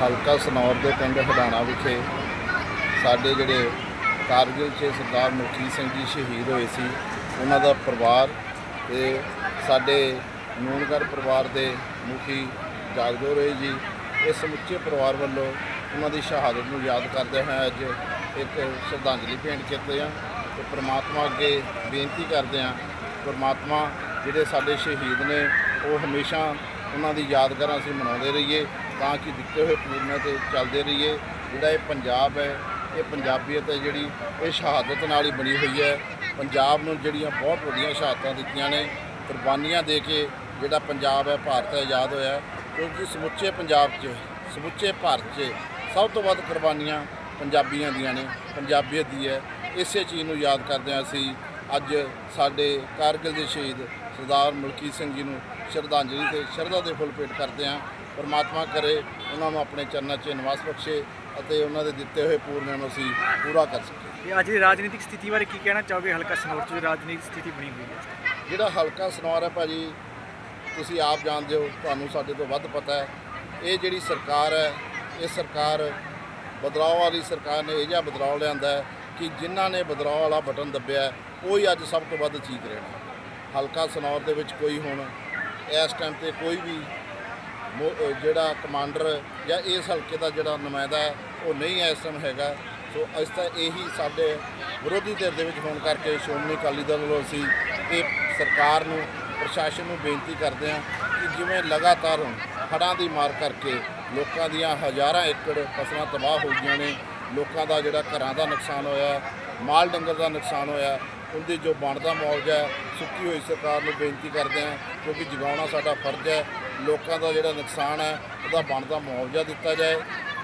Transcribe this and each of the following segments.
ਹਲਕਾ ਸਨੌਰ ਦੇ ਪਿੰਡ ਹਡਾਣਾ ਵਿਖੇ ਸਾਡੇ ਜਿਹੜੇ ਕਾਰਗਿਲ 'ਚ ਸਰਦਾਰ ਮਲਕੀਤ ਸਿੰਘ ਜੀ ਸ਼ਹੀਦ ਹੋਏ ਸੀ। ਉਹਨਾਂ ਦਾ ਪਰਿਵਾਰ ਤੇ ਸਾਡੇ ਨੂਨਗਰ ਪਰਿਵਾਰ ਦੇ ਮੁਖੀ ਜਾਗਦੋ ਰਹੇ ਜੀ, ਇਹ ਸਮੁੱਚੇ ਪਰਿਵਾਰ ਵੱਲੋਂ ਉਹਨਾਂ ਦੀ ਸ਼ਹਾਦਤ ਨੂੰ ਯਾਦ ਕਰਦੇ ਹੋਏ ਅੱਜ ਇੱਕ ਸ਼ਰਧਾਂਜਲੀ ਭੇਂਟ ਕਰਦੇ ਆ ਤੇ ਪ੍ਰਮਾਤਮਾ ਅੱਗੇ ਬੇਨਤੀ ਕਰਦੇ ਆ, ਪ੍ਰਮਾਤਮਾ ਜਿਹੜੇ ਸਾਡੇ ਸ਼ਹੀਦ ਨੇ, ਉਹ ਹਮੇਸ਼ਾ ਉਹਨਾਂ ਦੀ ਯਾਦਗਾਰਾਂ ਅਸੀਂ ਮਨਾਉਂਦੇ ਰਹੀਏ, ਤਾਂ ਕਿ ਦਿੱਤੇ ਹੋਏ ਪੂਰਨੇ ਤੇ ਚੱਲਦੇ ਰਹੀਏ। ਜਿਹੜਾ ਇਹ ਪੰਜਾਬ ਹੈ, ਇਹ ਪੰਜਾਬੀਅਤ ਹੈ ਜਿਹੜੀ ਇਹ ਸ਼ਹਾਦਤ ਨਾਲ ਹੀ ਬਣੀ ਹੋਈ ਹੈ। ਪੰਜਾਬ ਨੂੰ ਜਿਹੜੀਆਂ ਬਹੁਤ ਵੱਡੀਆਂ ਸ਼ਹਾਦਤਾਂ ਦਿੱਤੀਆਂ ਨੇ, ਕੁਰਬਾਨੀਆਂ ਦੇ ਕੇ ਜਿਹੜਾ ਪੰਜਾਬ ਹੈ, ਭਾਰਤ ਆਜ਼ਾਦ ਹੋਇਆ ਹੈ। ਕਿਉਂਕਿ ਸਮੁੱਚੇ ਪੰਜਾਬ 'ਚ, ਸਮੁੱਚੇ ਭਾਰਤ 'ਚ ਸਭ ਤੋਂ ਵੱਧ ਕੁਰਬਾਨੀਆਂ ਪੰਜਾਬੀਆਂ ਦੀਆਂ ਨੇ, ਪੰਜਾਬੀਅਤ ਦੀ ਹੈ। ਇਸੇ ਚੀਜ਼ ਨੂੰ ਯਾਦ ਕਰਦੇ ਹਾਂ ਅਸੀਂ। ਅੱਜ ਸਾਡੇ ਕਾਰਗਿਲ ਦੇ ਸ਼ਹੀਦ ਸਰਦਾਰ ਮਲਕੀਤ ਸਿੰਘ ਜੀ ਨੂੰ ਸ਼ਰਧਾਂਜਲੀ ਤੇ ਸ਼ਰਧਾ ਦੇ ਫੁੱਲ ਭੇਟ ਕਰਦੇ ਹਾਂ। ਪਰਮਾਤਮਾ ਕਰੇ ਉਹਨਾਂ ਨੂੰ ਆਪਣੇ ਚਰਨਾਂ 'ਚ ਨਿਵਾਸ ਬਖਸ਼ੇ ਅਤੇ ਉਹਨਾਂ ਦੇ ਦਿੱਤੇ ਹੋਏ ਪੂਰਨਿਆਂ ਨੂੰ ਅਸੀਂ ਪੂਰਾ ਕਰ ਸਕੀਏ। ਤੇ ਅੱਜ ਦੀ ਰਾਜਨੀਤਿਕ ਸਥਿਤੀ ਬਾਰੇ ਕੀ ਕਹਿਣਾ ਚਾਹੋਗੇ? ਹਲਕਾ ਸਨੌਰ 'ਚ ਰਾਜਨੀਤਿਕ ਸਥਿਤੀ ਬਣੀ ਹੋਈ ਹੈ। ਜਿਹੜਾ ਹਲਕਾ ਸਨੌਰ ਹੈ ਭਾਜੀ ਤੁਸੀਂ ਆਪ ਜਾਣਦੇ ਹੋ ਤੁਹਾਨੂੰ ਸਾਡੇ ਤੋਂ ਵੱਧ ਪਤਾ ਹੈ। ਇਹ ਜਿਹੜੀ ਸਰਕਾਰ ਹੈ ਇਹ ਸਰਕਾਰ ਬਦਲਾਅ ਵਾਲੀ ਸਰਕਾਰ ਨੇ ਇਹ ਜਿਹਾ ਬਦਲਾਅ ਲਿਆਂਦਾ ਹੈ ਕਿ ਜਿਨ੍ਹਾਂ ਨੇ ਬਦਲਾਅ ਵਾਲਾ ਬਟਨ ਦੱਬਿਆ ਉਹ ਹੀ ਅੱਜ ਸਭ ਤੋਂ ਵੱਧ ਚੀਕ ਰਹੇ ਨੇ। ਹਲਕਾ ਸਨੌਰ ਦੇ ਵਿੱਚ ਕੋਈ ਹੁਣ ਇਸ ਟਾਈਮ ਤੇ ਕੋਈ ਵੀ ਮੋ- ਜਿਹੜਾ ਕਮਾਂਡਰ ਜਾਂ ਇਸ ਹਲਕੇ ਦਾ ਜਿਹੜਾ ਨੁਮਾਇੰਦਾ ਹੈ, ਉਹ ਨਹੀਂ ਇਸ ਟਾਈਮ ਹੈਗਾ। ਸੋ ਅਸੀਂ ਤਾਂ ਇਹੀ ਸਾਡੇ ਵਿਰੋਧੀ ਧਿਰ ਦੇ ਵਿੱਚ ਹੋਣ ਕਰਕੇ ਸ਼੍ਰੋਮਣੀ ਅਕਾਲੀ ਦਲ ਵੱਲੋਂ ਅਸੀਂ ਇਹ ਸਰਕਾਰ ਨੂੰ, ਪ੍ਰਸ਼ਾਸਨ ਨੂੰ ਬੇਨਤੀ ਕਰਦੇ ਹਾਂ ਕਿ ਜਿਵੇਂ ਲਗਾਤਾਰ ਹੁਣ ਹੜ੍ਹਾਂ ਦੀ ਮਾਰ ਕਰਕੇ ਲੋਕਾਂ ਦੀਆਂ ਹਜ਼ਾਰਾਂ ਏਕੜ ਫਸਲਾਂ ਤਬਾਹ ਹੋ ਗਈਆਂ ਨੇ, ਲੋਕਾਂ ਦਾ ਜਿਹੜਾ ਘਰਾਂ ਦਾ ਨੁਕਸਾਨ ਹੋਇਆ, ਮਾਲ ਡੰਗਰ ਦਾ ਨੁਕਸਾਨ ਹੋਇਆ ਉਹਦੀ ਜੋ ਬਣਦਾ ਹੈ ਸੁੱਕੀ ਹੋਈ ਸਰਕਾਰ ਨੂੰ ਬੇਨਤੀ ਕਰਦੇ ਹਾਂ ਕਿਉਂਕਿ ਜਗਾਉਣਾ ਸਾਡਾ ਫਰਜ਼ ਹੈ ਲੋਕਾਂ ਦਾ ਜਿਹੜਾ ਨੁਕਸਾਨ ਹੈ ਉਹਦਾ ਬਣਦਾ ਮੁਆਵਜ਼ਾ ਦਿੱਤਾ ਜਾਏ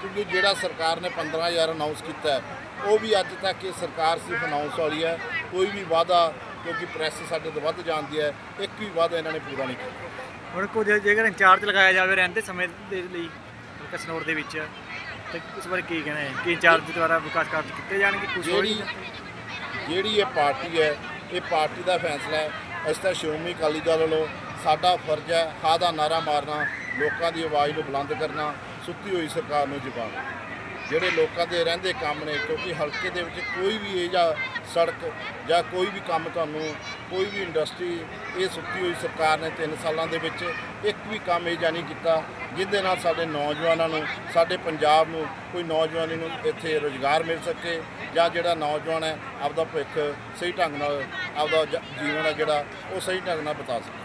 ਕਿਉਂਕਿ ਜਿਹੜਾ ਸਰਕਾਰ ਨੇ 15000 ਅਨਾਉਂਸ ਕੀਤਾ ਉਹ ਵੀ ਅੱਜ ਤੱਕ ਇਹ ਸਰਕਾਰ ਸਿਰਫ ਅਨਾਉਂਸ ਵਾਲੀ ਹੈ ਕੋਈ ਵੀ ਵਾਅਦਾ ਕਿਉਂਕਿ ਪ੍ਰੈਸ ਸਾਡੇ ਤੋਂ ਵੱਧ ਜਾਣਦੀ ਹੈ ਇੱਕ ਵੀ ਵਾਅਦਾ ਇਹਨਾਂ ਨੇ ਪੂਰਾ ਨਹੀਂ ਕੀਤਾ। ਹੁਣ ਕੋ ਜੇ- ਜੇਕਰ ਇੰਚਾਰਜ ਲਗਾਇਆ ਜਾਵੇ ਰਹਿੰਦੇ ਸਮੇਂ ਦੇ ਲਈ ਹਲਕਾ ਸਨੌਰ ਦੇ ਵਿੱਚ ਤੇ ਇਸ ਬਾਰੇ ਕੀ ਕਹਿਣਾ ਹੈ? ਕਿ ਇੰਚਾਰਜ ਦੁਆਰਾ ਵਿਕਾਸ ਕਾਰਜ ਕੀਤੇ ਜਾਣਗੇ? ਕੁਝ ਹੋਰ ਜਿਹੜੀ ਇਹ ਪਾਰਟੀ ਹੈ, ਇਹ ਪਾਰਟੀ ਦਾ ਫੈਸਲਾ ਹੈ। ਅਸੀਂ ਤਾਂ ਸ਼੍ਰੋਮਣੀ ਅਕਾਲੀ ਦਲ ਵੱਲੋਂ ਸਾਡਾ ਫਰਜ਼ ਹੈ ਹਾ ਦਾ ਨਾਰਾ ਮਾਰਨਾ, ਲੋਕਾਂ ਦੀ ਆਵਾਜ਼ ਨੂੰ ਬੁਲੰਦ ਕਰਨਾ, ਸੁੱਤੀ ਹੋਈ ਸਰਕਾਰ ਨੂੰ ਜਗਾਉਣਾ ਜਿਹੜੇ ਲੋਕਾਂ ਦੇ ਰਹਿੰਦੇ ਕੰਮ ਨੇ, ਕਿਉਂਕਿ ਹਲਕੇ ਦੇ ਵਿੱਚ ਕੋਈ ਵੀ ਇਹ ਜਾਂ ਸੜਕ ਜਾਂ ਕੋਈ ਵੀ ਕੰਮ ਤੁਹਾਨੂੰ, ਕੋਈ ਵੀ ਇੰਡਸਟਰੀ ਇਹ ਸੁੱਤੀ ਹੋਈ ਸਰਕਾਰ ਨੇ 3 ਸਾਲਾਂ ਦੇ ਵਿੱਚ ਇੱਕ ਵੀ ਕੰਮ ਇਹ ਜਾਂ ਨਹੀਂ ਕੀਤਾ, ਜਿਹਦੇ ਨਾਲ ਸਾਡੇ ਨੌਜਵਾਨਾਂ ਨੂੰ, ਸਾਡੇ ਪੰਜਾਬ ਨੂੰ ਕੋਈ ਨੌਜਵਾਨੀ ਨੂੰ ਇੱਥੇ ਰੋਜ਼ਗਾਰ ਮਿਲ ਸਕੇ ਜਾਂ ਜਿਹੜਾ ਨੌਜਵਾਨ ਹੈ ਆਪਦਾ ਭਵਿੱਖ ਸਹੀ ਢੰਗ ਨਾਲ, ਆਪਦਾ ਜ- ਜੀਵਨ ਹੈ ਜਿਹੜਾ ਉਹ ਸਹੀ ਢੰਗ ਨਾਲ ਬਤਾ ਸਕੇ।